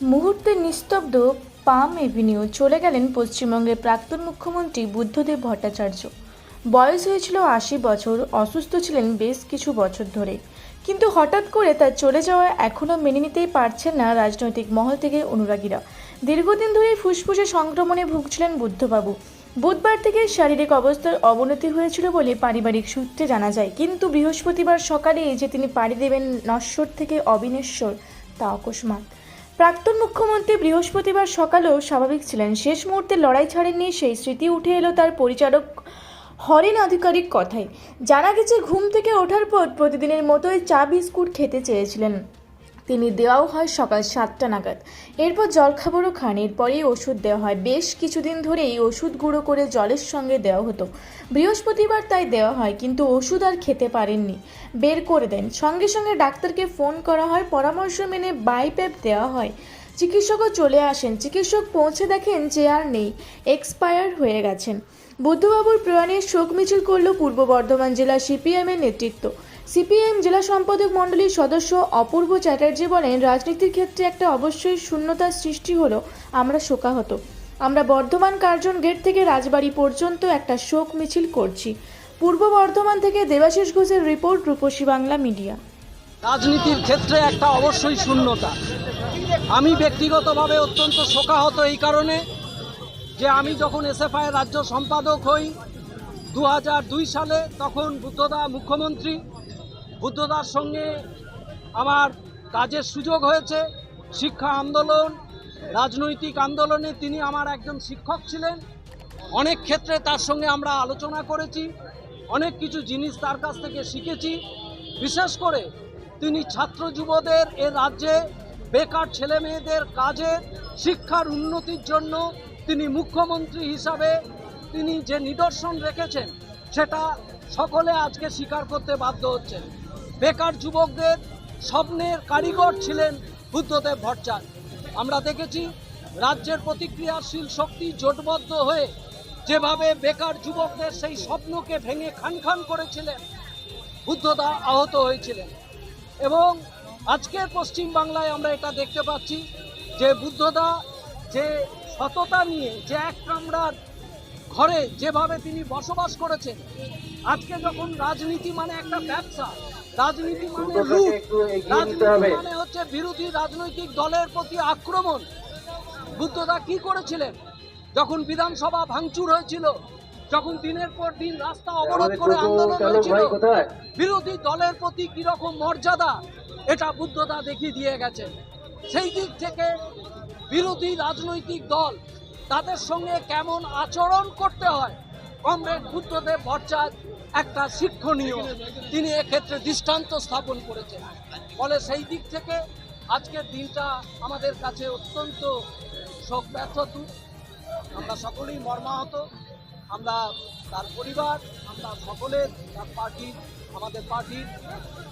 মুহূর্তে নিস্তব্ধ পাম এভিনিউ চলে গেলেন পশ্চিমবঙ্গের প্রাক্তন মুখ্যমন্ত্রী বুদ্ধদেব ভট্টাচার্য। বয়স হয়েছিল আশি বছর, অসুস্থ ছিলেন বেশ কিছু বছর ধরে। কিন্তু হঠাৎ করে তার চলে যাওয়া এখনও মেনে নিতেই পারছেন না রাজনৈতিক মহল থেকে অনুরাগীরা। দীর্ঘদিন ধরেই ফুসফুসে সংক্রমণে ভুগছিলেন বুদ্ধবাবু। বুধবার থেকে শারীরিক অবস্থার অবনতি হয়েছিল বলে পারিবারিক সূত্রে জানা যায়। কিন্তু বৃহস্পতিবার সকালে যে তিনি পাড়ি দেবেন নশ্বর থেকে অবিনেশ্বর, তা অকস্মাৎ। প্রাক্তন মুখ্যমন্ত্রী বৃহস্পতিবার সকালেও স্বাভাবিক ছিলেন। শেষ মুহূর্তে লড়াই ছাড়েননি, সেই স্মৃতি উঠে এলো তার পরিচালক হরেন আধিকারিক কথায়। জানা গেছে, ঘুম থেকে ওঠার পর প্রতিদিনের মতোই চা বিস্কুট খেতে চেয়েছিলেন। তিনি দেওয়াও হয় সকাল সাতটা নাগাদ। এরপর জলখাবারও খান। এরপরেই ওষুধ দেওয়া হয়। বেশ কিছুদিন ধরে এই ওষুধ গুঁড়ো করে জলের সঙ্গে দেওয়া হতো। বৃহস্পতিবার তাই দেওয়া হয়, কিন্তু ওষুধ আর খেতে পারেননি। বের করে দেন। সঙ্গে সঙ্গে ডাক্তারকে ফোন করা হয়। পরামর্শ মেনে বাইপ্যাপ দেওয়া হয়। চিকিৎসকও চলে আসেন। চিকিৎসক পৌঁছে দেখেন যে আর নেই। এক্সপায়ার হয়ে গেছেন। বুদ্ধবাবুর প্রয়াণে শোক মিছিল করল পূর্ব বর্ধমান জেলা সিপিএমের নেতৃত্ব। সিপিএম জেলা সম্পাদক মণ্ডলীর সদস্য অপূর্ব চ্যাটার্জি বলেন, রাজনীতির ক্ষেত্রে একটা অবশ্যই শূন্যতার সৃষ্টি হলো আমরা শোকাহত। আমরা বর্ধমান কার্জন গেট থেকে রাজবাড়ি পর্যন্ত একটা শোক মিছিল করছি। পূর্ব বর্ধমান থেকে দেবাশিস ঘোষের রিপোর্ট, রূপসী বাংলা মিডিয়া। রাজনীতির ক্ষেত্রে একটা অবশ্যই শূন্যতা। আমি ব্যক্তিগতভাবে অত্যন্ত শোকাহত এই কারণে যে আমি যখন এসএফআই রাজ্য সম্পাদক হই দু সালে তখন বুদ্ধদা মুখ্যমন্ত্রী বুদ্ধদার সঙ্গে আমার কাজের সুযোগ হয়েছে। শিক্ষা আন্দোলন, রাজনৈতিক আন্দোলনে তিনি আমার একজন শিক্ষক ছিলেন। অনেক ক্ষেত্রে তার সঙ্গে আমরা আলোচনা করেছি, অনেক কিছু জিনিস তার কাছ থেকে শিখেছি। বিশেষ করে তিনি ছাত্র যুবদের এ রাজ্যে বেকার ছেলে মেয়েদের কাজে, শিক্ষার উন্নতির জন্য তিনি মুখ্যমন্ত্রী হিসাবে তিনি যে নিদর্শন রেখেছেন, সেটা সকলে আজকে স্বীকার করতে বাধ্য হচ্ছেন। বেকার যুবকদের স্বপ্নের কারিগর ছিলেন বুদ্ধদেব ভট্টাচার্য। আমরা দেখেছি রাজ্যের প্রতিক্রিয়াশীল শক্তি জোটবদ্ধ হয়ে যেভাবে বেকার যুবকদের সেই স্বপ্নকে ভেঙে খান খান করেছিলেন, বুদ্ধদা আহত হয়েছিলেন। এবং আজকের পশ্চিম বাংলায় আমরা এটা দেখতে পাচ্ছি যে বুদ্ধদা যে সততা নিয়ে, যে এক কামরার ঘরে যেভাবে তিনি বসবাস করেছেন আজকে যখন রাজনীতি মানে একটা ব্যবসা রাজনীতি মানে রাজনীতি মানে হচ্ছে বিরোধী রাজনৈতিক দলের প্রতি আক্রমণ। বুদ্ধদা কি করেছিলেন? যখন বিধানসভা ভাঙচুর হয়েছিল যখন দিনের পর দিন রাস্তা অবরোধ করে আন্দোলন হয়েছিল বিরোধী দলের প্রতি কীরকম মর্যাদা এটা বুদ্ধদা দেখিয়ে দিয়ে গেছে সেই দিক থেকে বিরোধী রাজনৈতিক দল তাদের সঙ্গে কেমন আচরণ করতে হয়? কমরেড বুদ্ধদেব ভট্টাচার্য একটা শিক্ষণীয়। তিনি এক্ষেত্রে দৃষ্টান্ত স্থাপন করেছেন। ফলে সেই দিক থেকে আজকের দিনটা আমাদের কাছে অত্যন্ত শোক ব্যর্থত আমরা সকলেই মর্মাহত। আমরা তার পরিবার, আমরা সকলে তার পার্টির আমাদের পার্টির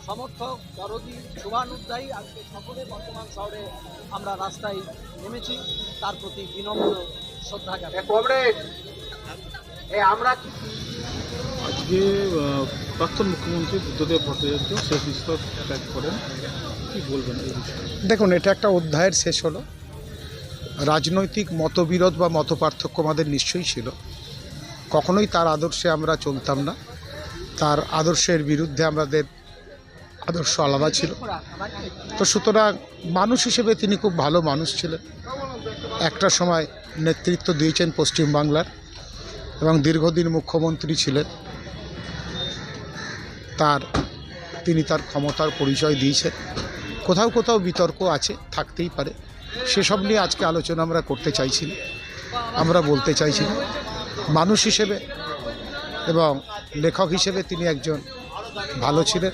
সমর্থক, দরদি, শুভানুধ্যায়ী, আজকে সকলে বর্তমান শহরে আমরা রাস্তায় নেমেছি। তার প্রতি বিনম্র কমরেড আমরা আজকে প্রাক্তন মুখ্যমন্ত্রী বুদ্ধদেব ভট্টাচার্য শেষ নিঃশ্বাস ত্যাগ করেন। কি বলবেন এই বিষয়ে? দেখুন এটা একটা অধ্যায়ের শেষ হলো। রাজনৈতিক মতবিরোধ বা মতপার্থক্য আমাদের নিশ্চয়ই ছিল। কখনোই তার আদর্শে আমরা চলতাম না। তার আদর্শের বিরুদ্ধে আমাদের আদর্শ আলাদা ছিল। তো সুতরাং মানুষ হিসেবে তিনি খুব ভালো মানুষ ছিলেন। একটা সময় নেতৃত্ব দিয়েছেন পশ্চিমবাংলার এবং দীর্ঘদিন মুখ্যমন্ত্রী ছিলেন। তার, তিনি তার ক্ষমতার পরিচয় দিয়েছেন। কোথাও কোথাও বিতর্ক আছে, থাকতেই পারে। সেসব নিয়ে আজকে আলোচনা আমরা করতে চাইছি। আমরা বলতে চাইছি মানুষ হিসেবে এবং লেখক হিসেবে তিনি একজন ভালো ছিলেন।